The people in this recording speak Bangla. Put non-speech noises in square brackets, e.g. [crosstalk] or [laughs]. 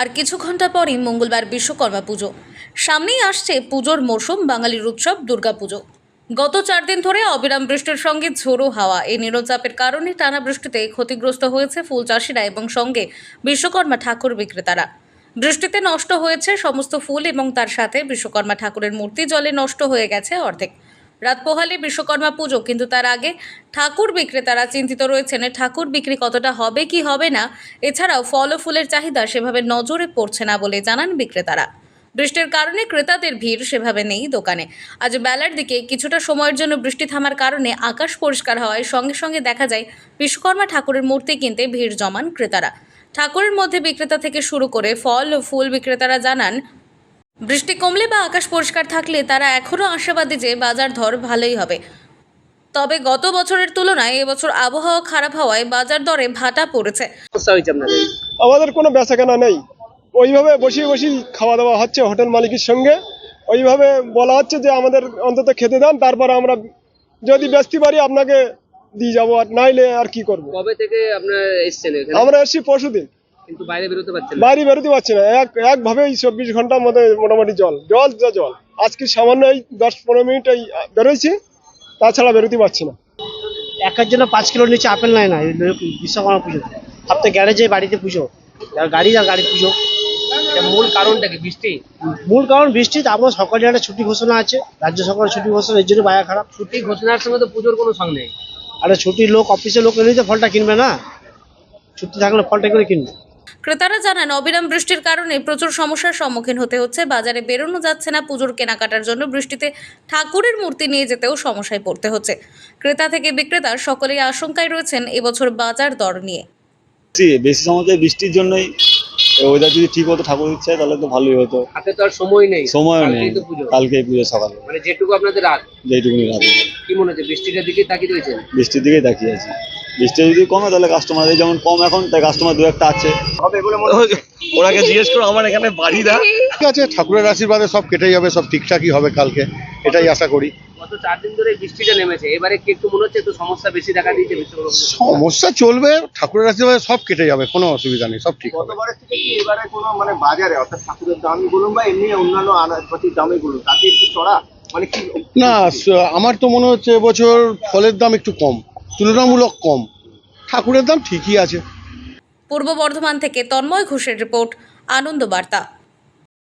আর কিছু ঘণ্টা পরই মঙ্গলবার বিশ্বকর্মা পুজো। সামনেই আসছে পুজোর মরশুম, বাঙালির উৎসব দুর্গাপুজো গত চার দিন ধরে অবিরাম বৃষ্টির সঙ্গে ঝোড়ো হাওয়া। এই নিরচাপের কারণে টানা বৃষ্টিতে ক্ষতিগ্রস্ত হয়েছে ফুল চাষিরা এবং সঙ্গে বিশ্বকর্মা ঠাকুর বিক্রেতারা। বৃষ্টিতে নষ্ট হয়েছে সমস্ত ফুল এবং তার সাথে বিশ্বকর্মা ঠাকুরের মূর্তি জলে নষ্ট হয়ে গেছে অর্ধেক। রাত পোহালে বিশ্বকর্মা পুজো, কিন্তু তার আগে ঠাকুর বিক্রেতারা চিন্তিত রয়েছেন ঠাকুর বিক্রি কতটা হবে, কি হবে না। এছাড়াও ফল ও ফুলের চাহিদা সেভাবে নজরে পড়ছে না বলে জানান বিক্রেতারা। বৃষ্টির কারণে ক্রেতাদের ভিড় সেভাবে নেই দোকানে। আজ বেলার দিকে কিছুটা সময়ের জন্য বৃষ্টি থামার কারণে আকাশ পরিষ্কার হওয়ায় সঙ্গে সঙ্গে দেখা যায় বিশ্বকর্মা ঠাকুরের মূর্তি কিনতে ভিড় জমান ক্রেতারা। ঠাকুরের মধ্যে বিক্রেতা থেকে শুরু করে ফল ও ফুল বিক্রেতারা জানান বৃষ্টি কমলে বা আকাশ পরিষ্কার থাকলে তারা এখনও আশাবাদী যে বাজার ধর ভালোই হবে। তবে গত বছরের তুলনায় এবছর আবহাওয়া খারাপ হওয়ায় বাজার দরে ভাটা পড়েছে। আমাদের কোনো বেচাকেনা নেই। ওইভাবে বসিয়ে বসিয়ে খাওয়া দাওয়া হচ্ছে হোটেল মালিকের সঙ্গে। ওইভাবে বলা হচ্ছে যে আমাদের অন্তত খেতে দেন তারপর আমরা যদি বেচতে পারি আপনাকে দিয়ে যাব আর নাইলে আর কি করব? কবে থেকে আপনারা এসছেন আমরা এসছি পরশু দিন কিন্তু বাইরে বেরোতে পারছেন না। বাইরে বেরোতে পারছি না। এক একভাবেই চব্বিশ ঘণ্টার মধ্যে মোটামুটি জল জল যা জল। আজকে সামান্য এই দশ পনেরো মিনিট এই বেরোইছি তাছাড়া বেরোতে পারছি না। একার জন্য পাঁচ কিলোর নিচে আপেল নেয় না বিশ্বকর্মা পুজো। সপ্তাহে গ্যারেজে বাড়িতে পুজো গাড়ি আর গাড়ি পুজো। মূল কারণটা কি বৃষ্টি? মূল কারণ বৃষ্টি তারপর সরকারি একটা ছুটি ঘোষণা আছে। রাজ্য সরকারের ছুটি ঘোষণা এর জন্য বায়া খারাপ। ছুটি ঘোষণার সময় তো পুজোর কোনো সঙ্গ নেই। আরে ছুটির লোক অফিসের লোক এলেই তো ফলটা কিনবে না। ছুটি থাকলে ফলটা করে কিনবে। ক্রেতারা জানান অবিরাম বৃষ্টির কারণে প্রচুর সমস্যার সম্মুখীন হতে হচ্ছে। বাজারে বেরোনো যাচ্ছে না পুজোর কেনাকাটার জন্য বৃষ্টিতে ঠাকুরের মূর্তি নিয়ে যেতেও সমস্যায় পড়তে হচ্ছে। ক্রেতা থেকে বিক্রেতা সকলেই আশঙ্কায় রয়েছেন এবছর বাজার দর নিয়ে। বেশি বেশি সময় বৃষ্টির জন্যই ওয়েদার যদি ঠিক হতো ঠাকুর ইচ্ছে তাহলে তো ভালোই হতো। হাতে তো আর সময় নেই। কালকেই নেই। পুজো। কালকে পুজো সকালে। মানে যেটুকু আপনাদের রাত। যেইটুকুনি রাতে। কি মনে হচ্ছে বৃষ্টিটার দিকে তাকিয়ে রয়েছেন? বৃষ্টির দিকেই তাকিয়ে আছি। বৃষ্টি যদি কমে তাহলে কাস্টমারদের যেমন কম এখন তাই কাস্টমার দু একটা আছে। [laughs] ওনাকে জিজ্ঞেস করো আমার এখানে বাড়ি না। ঠিক আছে ঠাকুরের আশীর্বাদে সব কেটে যাবে সব ঠিকঠাকই হবে কালকে। এটাই আশা করি। গত চার দিন ধরে বৃষ্টিটা নেমেছে। এবারে কি একটু মনে হচ্ছে একটু সমস্যা বেশি দেখা দিয়েছে সমস্যা চলবে ঠাকুরের আশীর্বাদে সব কেটে যাবে কোনো অসুবিধা নেই সব ঠিক হবে। গতবারের থেকে কি এবারে কোনো মানে বাজারে অর্থাৎ ঠাকুরের দামই বলুন বা এমনি অন্যান্য আনাজপাতির দামই বলুন তাতে একটু চড়া? মানে কি না আমার তো মনে হচ্ছে এবছর ফলের দাম একটু কম। তুলনামূলক কম। ঠাকুরের দাম ঠিকই আছে। পূর্ব বর্ধমান থেকে তন্ময় ঘোষের রিপোর্ট আনন্দ বার্তা।